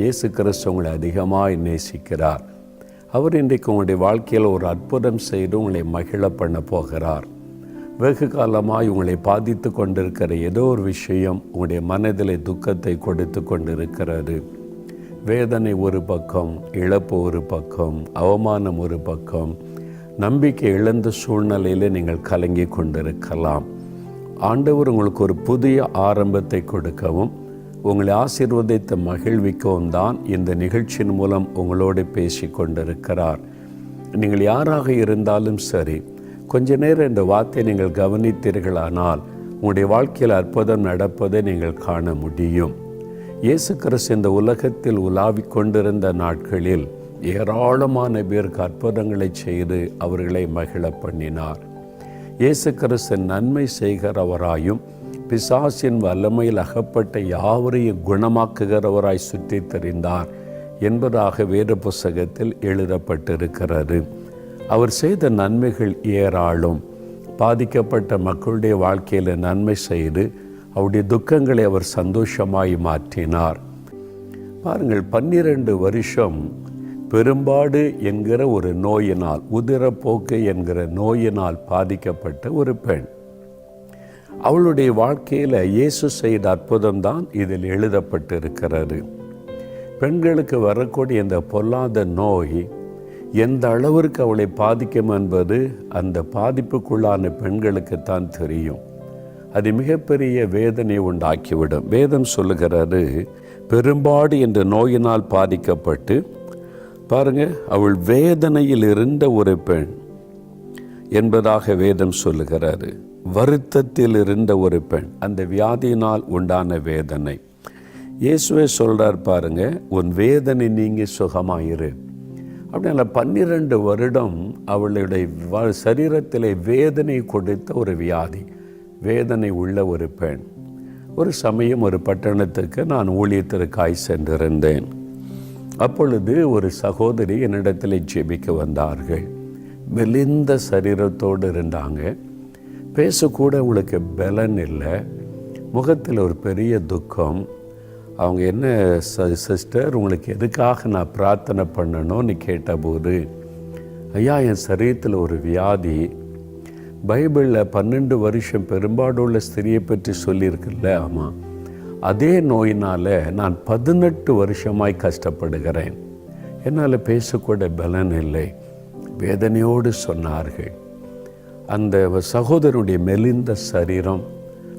இயேசு கிறிஸ்து உங்களை அதிகமாக நேசிக்கிறார். அவர் இன்றைக்கு உங்களுடைய வாழ்க்கையில் ஒரு அற்புதம் செய்து உங்களை மகிழ பண்ண போகிறார். வெகு காலமாக உங்களை பாதித்து கொண்டிருக்கிற ஏதோ ஒரு விஷயம் உங்களுடைய மனதில் துக்கத்தை கொடுத்து கொண்டிருக்கிறது. வேதனை ஒரு பக்கம் இழப்பு ஒரு பக்கம் அவமானம் ஒரு பக்கம் நம்பிக்கை இழந்த சூழ்நிலையில் நீங்கள் கலங்கி கொண்டிருக்கலாம். ஆண்டவர் உங்களுக்கு ஒரு புதிய ஆரம்பத்தை கொடுக்கவும் உங்களை ஆசீர்வதித்த மகிழ்விக்கவும் தான் இந்த நிகழ்ச்சியின் மூலம் உங்களோடு பேசி கொண்டிருக்கிறார் நீங்கள் யாராக இருந்தாலும் சரி கொஞ்ச நேரம் இந்த வார்த்தையை நீங்கள் கவனித்தீர்களானால் உங்களுடைய வாழ்க்கையில் அற்புதம் நடப்பதை நீங்கள் காண முடியும். இயேசு கிறிஸ்து இந்த உலகத்தில் உலாவிக் கொண்டிருந்த நாட்களில் ஏராளமான பேருக்கு அற்புதங்களை செய்து அவர்களை மகிழ பண்ணினார். இயேசு கிறிஸ்து நன்மை செய்கிறவராயும் பிசாசின் வல்லமையில் அகப்பட்ட யாவரையும் குணமாக்குகிறவராய் சுற்றி தெரிந்தார் என்பதாக வேத புஸ்தகத்தில் எழுதப்பட்டிருக்கிறது. அவர் செய்த நன்மைகள் ஏராளம். பாதிக்கப்பட்ட மக்களுடைய வாழ்க்கையில் நன்மை செய்து அவருடைய துக்கங்களை அவர் சந்தோஷமாய் மாற்றினார். பாருங்கள் பன்னிரண்டு வருஷம் பெரும்பாடு என்கிற ஒரு நோயினால் உதிரப்போக்கு என்கிற நோயினால் பாதிக்கப்பட்ட ஒரு பெண். அவளுடைய வாழ்க்கையில் இயேசு செய்த அற்புதம் தான் இதில் எழுதப்பட்டிருக்கிறது. பெண்களுக்கு வரக்கூடிய இந்த பொல்லாத நோய் எந்த அளவிற்கு அவளை பாதிக்கும் என்பது அந்த பாதிப்புக்குள்ளான பெண்களுக்கு தான் தெரியும். அது மிகப்பெரிய வேதனை உண்டாக்கிவிடும். வேதம் சொல்லுகிறது பெரும்பாடு என்ற நோயினால் பாதிக்கப்பட்டு பாருங்க அவள் வேதனையில் இருந்த ஒரு பெண் என்பதாக வேதம் சொல்லுகிறாரு வருத்தத்தில் இருந்த ஒரு பெண் அந்த வியாதியினால் உண்டான வேதனை. இயேசுவே சொல்கிறார் பாருங்க உன் வேதனை நீங்கி சுகமாயிரு. அப்படின்னா பன்னிரண்டு வருடம் அவளுடைய சரீரத்தில் வேதனை கொடுத்த ஒரு வியாதி வேதனை உள்ள ஒரு பெண். ஒரு சமயம் ஒரு பட்டணத்துக்கு நான் ஊழியத்திற்காய் சென்றிருந்தேன். அப்பொழுது ஒரு சகோதரி என்னிடத்தில் ஜெபிக்க வந்தார்கள். மெலிந்த சரீரத்தோடு இருந்தாங்க. பேசக்கூட உங்களுக்கு பலன் இல்லை. முகத்தில் ஒரு பெரிய துக்கம். அவங்க என்ன சிஸ்டர் உங்களுக்கு எதுக்காக நான் பிரார்த்தனை பண்ணணும்னு கேட்டபோது ஐயா என் சரீரத்தில் ஒரு வியாதி. பைபிளில் பன்னெண்டு வருஷம் பெரும்பாடுள்ள ஸ்திரியை பற்றி சொல்லியிருக்குல்ல ஆமாம் அதே நோயினால் நான் பதினெட்டு வருஷமாய் கஷ்டப்படுகிறேன். என்னால் பேசக்கூட பலன் இல்லை. வேதனையோடு சொன்னார்கள். அந்த சகோதரனுடைய மெலிந்த சரீரம்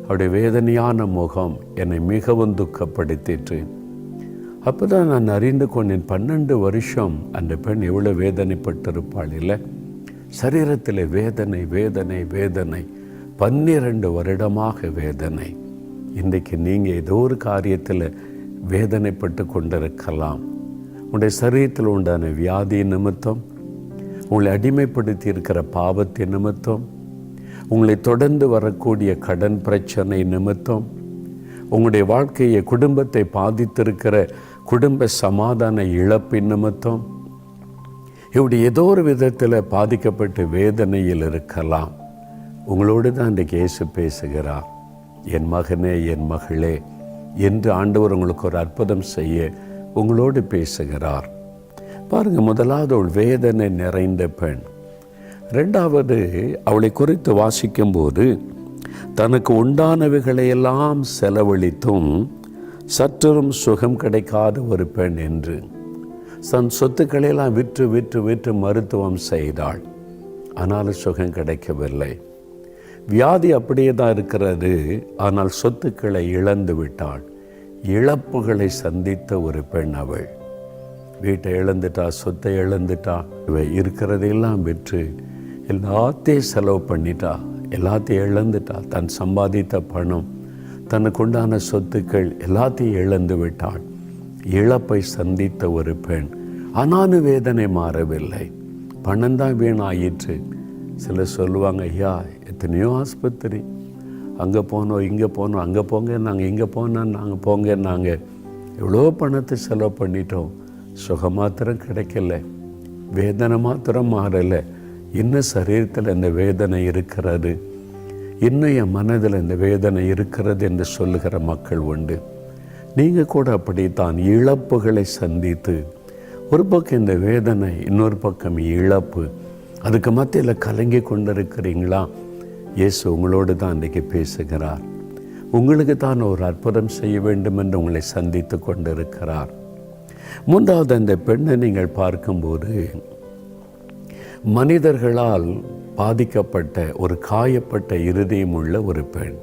அவருடைய வேதனையான முகம் என்னை மிகவும் துக்கப்படுத்திற்று. அப்போ தான் நான் அறிந்து கொண்டேன் பன்னெண்டு வருஷம் அந்த பெண் எவ்வளோ வேதனைப்பட்டிருப்பாள் இல்லை. சரீரத்தில் வேதனை வேதனை வேதனை பன்னிரண்டு வருடமாக வேதனை. இன்றைக்கு நீங்கள் ஏதோ ஒரு காரியத்தில் வேதனைப்பட்டு கொண்டிருக்கலாம். உடைய சரீரத்தில் உண்டான வியாதி நிமித்தம் உங்களை அடிமைப்படுத்தி இருக்கிற பாவத்தின் நிமித்தம் உங்களை தொடர்ந்து வரக்கூடிய கடன் பிரச்சனை நிமித்தம் உங்களுடைய வாழ்க்கையை குடும்பத்தை பாதித்திருக்கிற குடும்ப சமாதான இழப்பின் நிமித்தம் இப்படி ஏதோ ஒரு விதத்தில் பாதிக்கப்பட்டு வேதனையில் இருக்கலாம். உங்களோடு தான் இன்றைக்கு இயேசு பேசுகிறார். என் மகனே என் மகளே என்று ஆண்டவர் உங்களுக்கு ஒரு அற்புதம் செய்ய உங்களோடு பேசுகிறார். பாருங்கள் முதலாவது அவள் வேதனை நிறைந்த பெண். ரெண்டாவது அவளை குறித்து வாசிக்கும்போது தனக்கு உண்டானவைகளையெல்லாம் செலவழித்தும் சற்றும் சுகம் கிடைக்காத ஒரு பெண் என்று தன் சொத்துக்களையெல்லாம் விற்று விற்று விற்று மருத்துவம் செய்தாள். ஆனாலும் சுகம் கிடைக்கவில்லை. வியாதி அப்படியே தான் இருக்கிறது. ஆனால் சொத்துக்களை இழந்து விட்டாள். இழப்புகளை சந்தித்த ஒரு பெண் அவள். வீட்டை இழந்துட்டா சொத்தை இழந்துட்டா இவ இருக்கிறதையெல்லாம் விற்று எல்லாத்தையும் செலவு பண்ணிட்டா எல்லாத்தையும் இழந்துட்டா தன் சம்பாதித்த பணம் தனக்கு உண்டான சொத்துக்கள் எல்லாத்தையும் இழந்து விட்டாள். இழப்பை சந்தித்த ஒரு பெண் ஆனாலும் வேதனை மாறவில்லை. பணம் தான் வீணாயிற்று. சிலர் சொல்லுவாங்க ஐயா எத்தனையோ ஆஸ்பத்திரி. அங்கே போனோம் இங்கே போனோம் அங்கே போங்க நாங்கள் இங்கே போனோம் நாங்கள் போங்க நாங்கள் எவ்வளோ பணத்தை செலவு பண்ணிட்டோம். சுகம் மாத்திரம் கிடைக்கல. வேதனை மாத்திரம் மாறலை இன்னும் சரீரத்தில் இந்த வேதனை இருக்கிறது. இன்னும் என் மனதில் இந்த வேதனை இருக்கிறது என்று சொல்லுகிற மக்கள் உண்டு. நீங்கள் கூட அப்படித்தான் இழப்புகளை சந்தித்து ஒரு பக்கம் இந்த வேதனை இன்னொரு பக்கம் இழப்பு. அதுக்கு மத்தியில் கலங்கி கொண்டிருக்கிறீங்களா? இயேசு உங்களோடு தான் இன்றைக்கி பேசுகிறார். உங்களுக்கு தான் ஒரு அற்புதம் செய்ய வேண்டும் என்று உங்களை சந்தித்து கொண்டிருக்கிறார். மூன்றாவது அந்த பெண்ணை நீங்கள் பார்க்கும்போது மனிதர்களால் பாதிக்கப்பட்ட ஒரு காயப்பட்ட இருதயம் உள்ள ஒரு பெண்.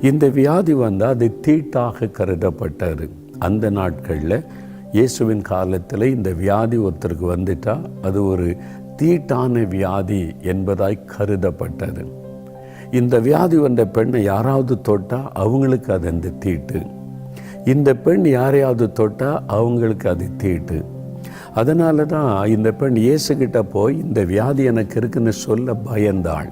இந்த வியாதி வந்தால் அது தீட்டாக கருதப்பட்டது. அந்த நாட்களில் இயேசுவின் காலத்தில் இந்த வியாதி ஒருத்தருக்கு வந்துட்டா அது ஒரு தீட்டான வியாதி என்பதாய் கருதப்பட்டது. இந்த வியாதி வந்த பெண்ணை யாராவது தொட்டால் அவங்களுக்கு அது அந்த தீட்டு. இந்த பெண் யாரையாவது தொட்டால் அவங்களுக்கு அது தீட்டு. அதனால தான் இந்த பெண் இயேசுகிட்ட போய் இந்த வியாதி எனக்கு இருக்குன்னு சொல்ல பயந்தாள்.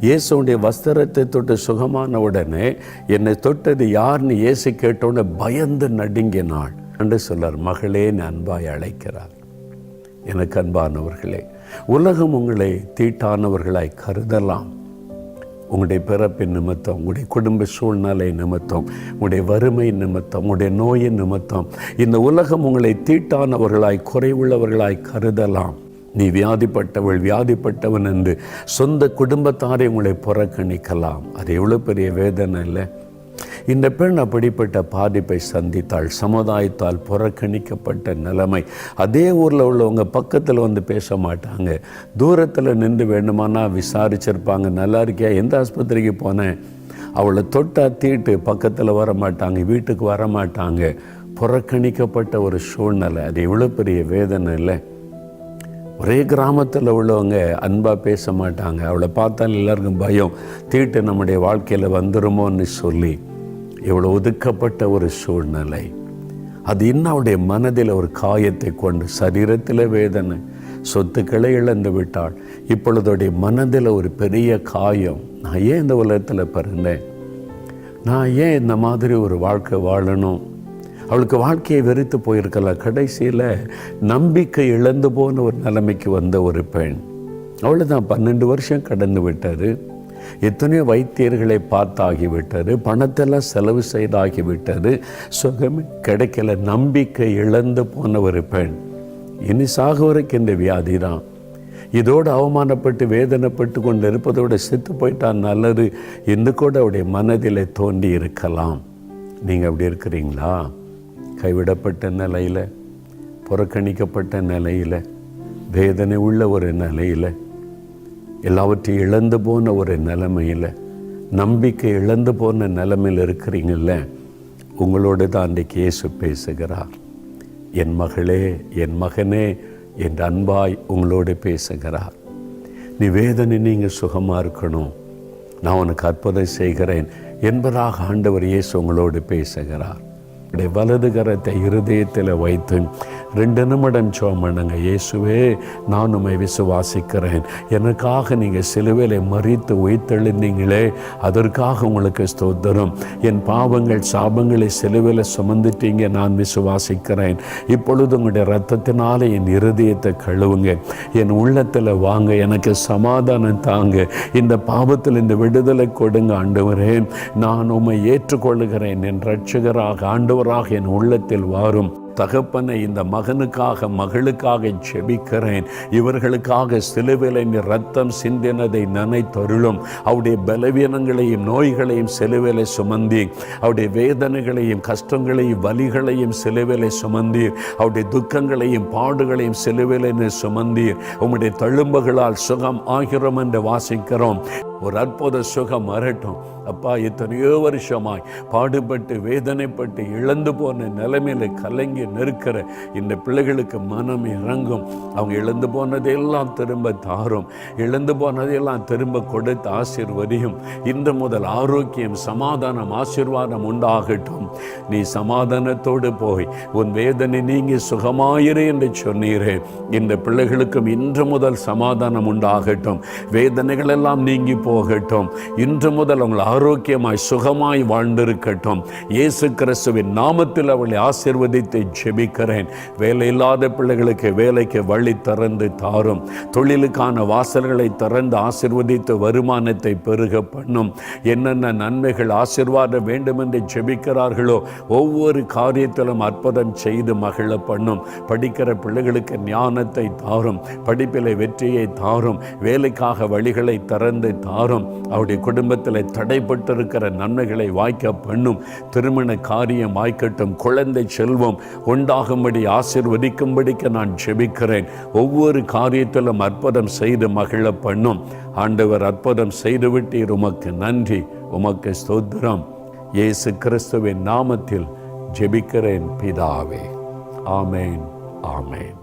இயேசுடைய வஸ்திரத்தை தொட்டு சுகமான உடனே என்னை தொட்டது யாருன்னு இயேசு கேட்டோன்னு பயந்து நடுங்கினாள். என்று சொல்லார் மகளே அன்பாய் அழைக்கிறார் எனக்கு அன்பானவர்களே உலகம் உங்களை தீட்டானவர்களாய் கருதலாம். உங்களுடைய பிறப்பின் நிமித்தம் உங்களுடைய குடும்ப சூழ்நிலை நிமித்தம் உங்களுடைய வறுமை நிமித்தம் உங்களுடைய நோயின் நிமித்தம் இந்த உலகம் உங்களை தீட்டானவர்களாய் குறைவுள்ளவர்களாய் கருதலாம். நீ வியாதிப்பட்டவள் வியாதிப்பட்டவன் என்று சொந்த குடும்பத்தாரை உங்களை புறக்கணிக்கலாம். அது எவ்வளோ பெரிய வேதனை இல்லை? இந்த பெண் அப்படிப்பட்ட பாதிப்பை சந்தித்தாள். சமுதாயத்தால் புறக்கணிக்கப்பட்ட நிலைமை. அதே ஊரில் உள்ளவங்க பக்கத்தில் வந்து பேச மாட்டாங்க. தூரத்தில் நின்று வேண்டுமானா விசாரிச்சிருப்பாங்க. நல்லா இருக்கியா? எந்த ஆஸ்பத்திரிக்கு போனேன்? அவளை தொட்டா தீட்டு. பக்கத்தில் வர மாட்டாங்க. வீட்டுக்கு வர மாட்டாங்க. புறக்கணிக்கப்பட்ட ஒரு சூழ்நிலை. அது எவ்வளோ பெரிய வேதனை இல்லை. ஒரே கிராமத்தில் உள்ளவங்க அன்பாக பேச மாட்டாங்க. அவளை பார்த்தால் எல்லாருக்கும் பயம். தீட்டு நம்முடைய வாழ்க்கையில் வந்துருமோன்னு சொல்லி. இவ்வளோ ஒதுக்கப்பட்ட ஒரு சூழ்நிலை. அது இன்னும் அவருடைய மனதில் ஒரு காயத்தை கொண்டு சரீரத்தில் வேதனை சொத்துக்களை இழந்து விட்டாள். இப்பொழுதுடைய மனதில் ஒரு பெரிய காயம் நான் ஏன் இந்த உலகத்தில் பிறந்தேன்? நான் ஏன் இந்த மாதிரி ஒரு வாழ்க்கை வாழணும்? அவளுக்கு வாழ்க்கையை வெறுத்து போயிருக்கலாம் கடைசியில் நம்பிக்கை இழந்து போன ஒரு நிலைமைக்கு வந்த ஒரு பெண். அவ்வளோதான் பன்னெண்டு வருஷம் கடந்து விட்டார் எத்தனையோ வைத்தியர்களை பார்த்தாகிவிட்டது பணத்தெல்லாம் செலவு செய்தாகிவிட்டது சுகமே கிடைக்கல நம்பிக்கை இழந்து போன ஒரு பெண். இனி சாகுவரைக்கு இந்த வியாதி தான் இதோடு அவமானப்பட்டு வேதனைப்பட்டு கொண்டு இருப்பதோடு செத்து போயிட்டால் நல்லது என்று கூட அவருடைய மனதில் தோண்டி இருக்கலாம் நீங்கள் அப்படி இருக்கிறீங்களா? கைவிடப்பட்ட நிலையில் புறக்கணிக்கப்பட்ட நிலையில் வேதனை உள்ள ஒரு நிலையில் எல்லாவற்றையும் இழந்து போன ஒரு நிலைமையில் நம்பிக்கை இழந்து போன நிலைமையில் இருக்கிறீங்கள உங்களோடு தான் அன்றைக்கு இயேசு பேசுகிறார். என் மகளே என் மகனே என் அன்பாய் உங்களோடு பேசுகிறார். நீ வேதனை நீங்கள் சுகமாக இருக்கணும். நான் உனக்கு அற்புதம் செய்கிறேன் என்பதாக ஆண்டவர் இயேசு உங்களோடு பேசுகிறார். வலது கரத்தை இருதயத்தில் வைத்து ரெண்டு நிமிடம் சோம் பண்ணுங்க இயேசுவே நான் உண்மை விசுவாசிக்கிறேன். எனக்காக நீங்கள் சிலுவையில் மறித்து உயிர்த்தெழுந்தீங்களே அதற்காக உங்களுக்கு ஸ்தோத்திரம். என் பாவங்கள் சாபங்களை சிலுவையில் சுமந்துட்டீங்க நான் விசுவாசிக்கிறேன். இப்பொழுது உங்களுடைய ரத்தத்தினால என் இருதயத்தை கழுவுங்க. என் உள்ளத்தில் வாங்க எனக்கு சமாதானம் தாங்க. இந்த பாவத்தில் இந்த விடுதலை கொடுங்க ஆண்டவரே. நான் உம்மை ஏற்றுக்கொள்கிறேன் என் ரட்சகராக ஆண்டவராக என் உள்ளத்தில் வாரும். தகப்பனை இந்த மகனுக்காக மகளுக்காக செபிக்கிறேன் இவர்களுக்காக சிலுவிலை ரத்தம் சிந்தினதை நினைத்தருளும். அவருடைய பலவீனங்களையும் நோய்களையும் சிலுவிலை சுமந்தி அவருடைய வேதனைகளையும் கஷ்டங்களையும் வலிகளையும் சிலுவிலை சுமந்தீர். அவருடைய துக்கங்களையும் பாடுகளையும் சிலுவிலை சுமந்தீர். உம்முடைய தழும்புகளால் சுகம் ஆகிறோம் என்று வாசிக்கிறோம். ஒரு அற்புத சுகம் வரட்டும். அப்பா எத்தனையோ வருஷமாய் பாடுபட்டு வேதனைப்பட்டு இழந்து போன நிலைமையில கலங்கி நிற்கிற இந்த பிள்ளைகளுக்கு மனம் இறங்கும். அவங்க இழந்து போனதையெல்லாம் திரும்ப தாரும். இழந்து போனதையெல்லாம் திரும்ப கொடுத்து ஆசிர்வதியும். இன்று முதல் ஆரோக்கியம் சமாதானம் ஆசீர்வாதம் உண்டாகட்டும். நீ சமாதானத்தோடு போய் உன் வேதனை நீங்கி சுகமாயிரு என்று சொன்னீரே. இந்த பிள்ளைகளுக்கும் இன்று முதல் சமாதானம் உண்டாகட்டும். வேதனைகள் எல்லாம் நீங்கி போகட்டும். இன்று முதல் உங்கள் ஆரோக்கியமாய் சுகமாய் வாழ்ந்திருக்கட்டும். இயேசு கிறிஸ்துவின் நாமத்தில் அவளை ஆசிர்வதித்து ஜெபிக்கிறேன். வேலை இல்லாத பிள்ளைகளுக்கு வேலைக்கு வழி திறந்து தாரும். தொழிலுக்கான வாசல்களை திறந்து ஆசிர்வதித்து வருமானத்தை பெருக பண்ணும். என்னென்ன நன்மைகள் ஆசிர்வாதம் வேண்டும் என்று ஜெபிக்கிறார்களோ ஒவ்வொரு காரியத்திலும் அற்புதம் செய்து மகிழ பண்ணும். படிக்கிற பிள்ளைகளுக்கு ஞானத்தை தாரும். படிப்பிலை வெற்றியை தாரும். வேலைக்காக வழிகளை திறந்து தாரும். அவருடைய குடும்பத்தில் தடை தடைப்பட்டிருக்கிற நன்மைகளை வாய்க்க பண்ணும். திருமண காரியம் வாய்க்கட்டும். குழந்தை செல்வம் உண்டாகும்படி ஆசிர்வதிக்கும்படிக்க நான் ஜெபிக்கிறேன். ஒவ்வொரு காரியத்திலும் அற்புதம் செய்து மகிழ பண்ணும். ஆண்டவர் அற்புதம் செய்துவிட்டீர். உமக்கு நன்றி. உமக்கு ஸ்தோத்திரம். இயேசு கிறிஸ்துவின் நாமத்தில் ஜெபிக்கிறேன் பிதாவே. ஆமேன். ஆமேன்.